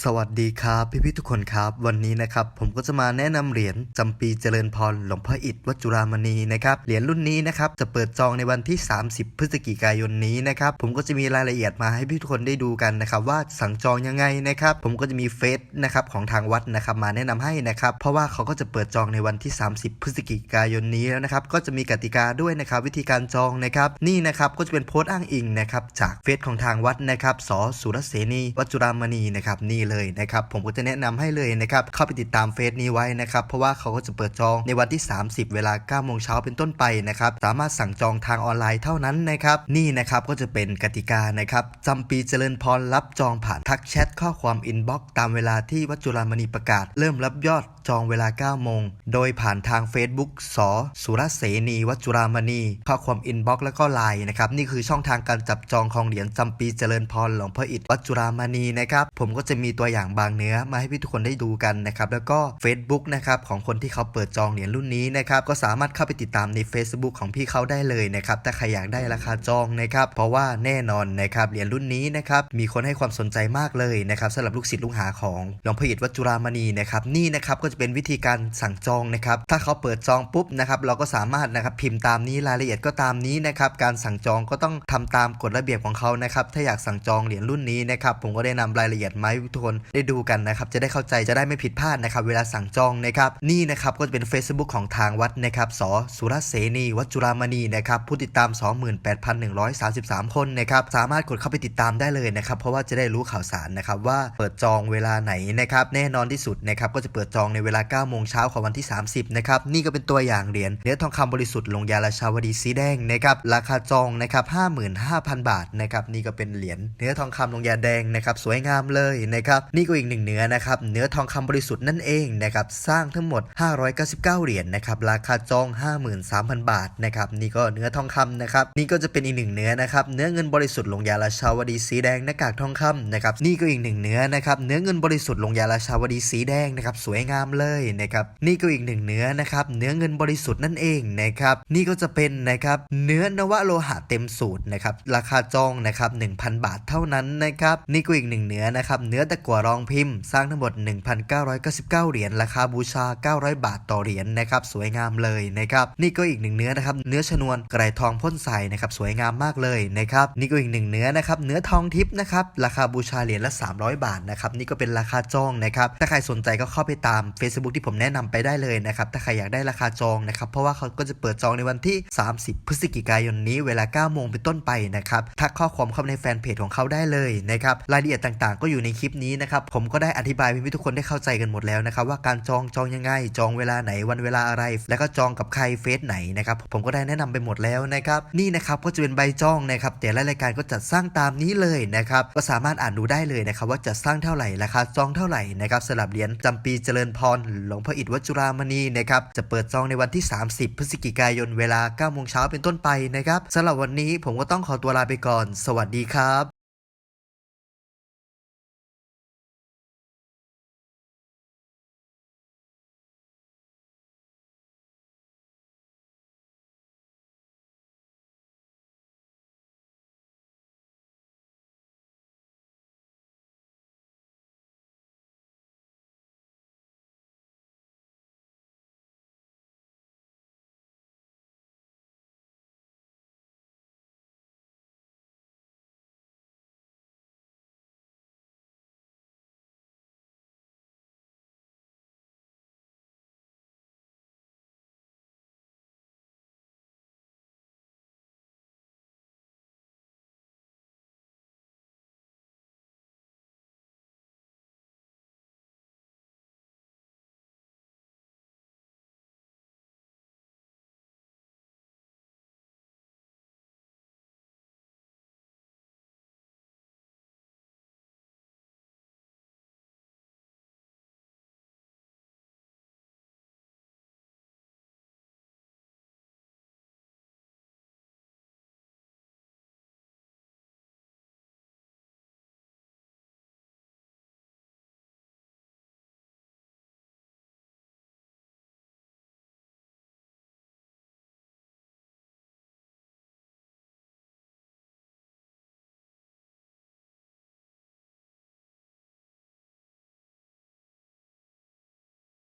สวัสดีครับพี่พี่ทุกคนครับ วันนี้นะครับผมก็จะมาแนะนำเหรียญจำปีเจริญพรหลวงพ่ออิฐวัจุรามณีนะครับเหรียญรุ่นนี้นะครับจะเปิดจองในวันที่ 30 พฤศจิกายนนี้นะครับผมก็จะมีรายละเอียดมาให้พี่ทุกคนได้ดูกันนะครับว่าสั่งจองยังไงนะครับผมก็จะมีเฟซนะครับของทางวัดนะครับมาแนะนำให้นะครับเพราะว่าเขาก็จะเปิดจองในวันที่ 30 พฤศจิกายนนี้แล้วนะครับก็จะมีกติกาด้วยนะครับวิธีการจองนะครับนี่นะครับก็จะเป็นโพสต์อ้างอิงนะครับจากเฟซของทางวัดนะครับสสุรเสนีวัจุรามณีนะครับนี่เลยนะครับผมก็จะแนะนำให้เลยนะครับเข้าไปติดตามเฟซนี้ไว้นะครับเพราะว่าเขาก็จะเปิดจองในวันที่ 30 เวลา9โมงเช้าเป็นต้นไปนะครับสามารถสั่งจองทางออนไลน์เท่านั้นนะครับนี่นะครับก็จะเป็นกติกานะครับจำปีเจริญพรรับจองผ่านทักแชทข้อความอินบ็อกซ์ตามเวลาที่วัดจุรามณีประกาศ เริ่มรับยอดจองเวลา 9 โมง โดยผ่านทาง Facebook สสุรเสนีวัจุรามณี ข้อความอินบ็อกซ์แล้วก็ไลน์นะครับ นี่คือช่องทางการจับจองของเหรียญจำปีเจริญพรหลวงพ่ออิฐวัจุรามณีนะครับ ผมก็จะมีตัวอย่างบางเนื้อมาให้พี่ทุกคนได้ดูกันนะครับแล้วก็ Facebook นะครับของคนที่เขาเปิดจองเหรียญรุ่นนี้นะครับก็สามารถเข้าไปติดตามใน Facebook ของพี่เขาได้เลยนะครับถ้าใครอยากได้ราคาจองนะครับเพราะว่าแน่นอนนะครับเหรียญรุ่นนี้นะครับมีคนให้ความสนใจมากเลยนะครับสำหรับลูกศิษย์ลูกหาของหลวงพ่ออิฐวัจุรามณีนะครับนี่นะครับก็จะเป็นวิธีการสั่งจองนะครับถ้าเขาเปิดจองปุ๊บนะครับเราก็สามารถนะครับพิมพ์ตามนี้รายละเอียดก็ตามนี้นะครับการสั่งจองก็ต้องทำตามกฎระเบียบของเขานะครับถ้าอยากสั่งจองเหรียญรุ่นนี้นะครับผมก็ได้นำรายละเอียดมาให้ทุกคนได้ดูกันนะครับจะได้เข้าใจจะได้ไม่ผิดพลาดนะครับเวลาสั่งจองนะครับนี่นะครับก็จะเป็น Facebook ของทางวัดนะครับสสุรเสนีวัดจุรามณีนะครับผู้ติดตาม 28,133 คนนะครับสามารถกดเข้าไปติดตามได้เลยนะครับเพราะว่าจะได้รู้ข่าวสารนะครับว่าเปิดจองเวลาไหนนะครับแน่นอนที่สุดนะครับก็จะเปิดจองในเวลา9โมงเช้าของวันที่ 30นะครับนี่ก็เป็นตัวอย่างเหรียญเนื้อทองคำบริสุทธิ์ลงยาราชาวดีสีแดงนะครับราคาจองนะครับ55,000 บาทนะครับนี่ก็เป็นเหรียญเนื้อทองคำลงยาแดงนะครับสวยงามเลยนะครับนี่ก็อีกหนึ่งเนื้อนะครับเนื้อทองคำบริสุทธิ์นั่นเองนะครับสร้างทั้งหมด 599 เหรียญนะครับราคาจอง 53,000 บาทนะครับนี่ก็เนื้อทองคำนะครับนี่ก็จะเป็นอีกหนึ่งเนื้อนะครับเนื้อเงินบริสุทธิ์ลงยาราชาวดีสีแดงหน้ากากทองคำนะครับนี่ก็อีกหนึ่งเนื้อนะครับเนื้อเงินบริสุทธิ์ลงยาราชาวดีสีแดงนะครับสวยงามเลยนะครับนี่ก็อีกหนึ่งเนื้อนะครับเนื้อเงินบริสุทธิ์นั่นเองนะครับนี่ก็จะเป็นนะครับเนื้อนวโลหะเต็มสูตรนะครับราคาจองนะครับ1,000 บาทเท่านั้นนะครับนี่ก็อีกหนึ่งเนื้อนะครับเนื้อตะกั่วรองพิมพ์ สร้างทั้งหมด 1,999 เหรียญราคาบูชา 900 บาทต่อเหรียญนะครับสวยงามเลยนะครับนี่ก็อีกหนึ่งเนื้อนะครับเนื้อชนวนไกรทองพ่นใสนะครับสวยงามมากเลยนะครับนี่ก็อีกหนึ่งเนื้อนะครับเนื้อทองทิพย์นะครับราคาบูชาเหรียญละ 300 บาทนะครับนี่ก็เป็นราคาจองนะครับถ้าใครสนใจก็เข้าไปตาม Facebook ที่ผมแนะนำไปได้เลยนะครับถ้าใครอยากได้ราคาจองนะครับเพราะว่าเขาก็จะเปิดจองในวันที่ 30 พฤศจิกายนนี้เวลา 9 โมงเป็นต้นไปนะครับทักข้อความเข้าในแฟนเพจของเขาได้เลยนะครับรายละเอียดต่างๆ ก็อยู่ในคลิปนี้นะครับผมก็ได้อธิบายให้ทุกคนได้เข้าใจกันหมดแล้วนะครับว่าการจองจองยังไง จองเวลาไหนวันเวลาอะไร แล้วก็จองกับใครเฟซไหนนะครับผมก็ได้แนะนำไปหมดแล้วนะครับนี่นะครับก็จะเป็นใบจองนะครับแต่ละรายการก็จัดสร้างตามนี้เลยนะครับก็สามารถอ่านดูได้เลยนะครับว่าจัดสร้างเท่าไหร่ราคาจองเท่าไหร่นะครับสำหรับเหรียญจำปีเจริญพรหลวงพ่ออิฐวัจุรามณีนะครับจะเปิดจองในวันที่ 30 พฤศจิกายนเวลา9โมงเช้าเป็นต้นไปนะครับสำหรับวันนี้ผมก็ต้องขอตัวลาไปก่อน สวัสดีครับ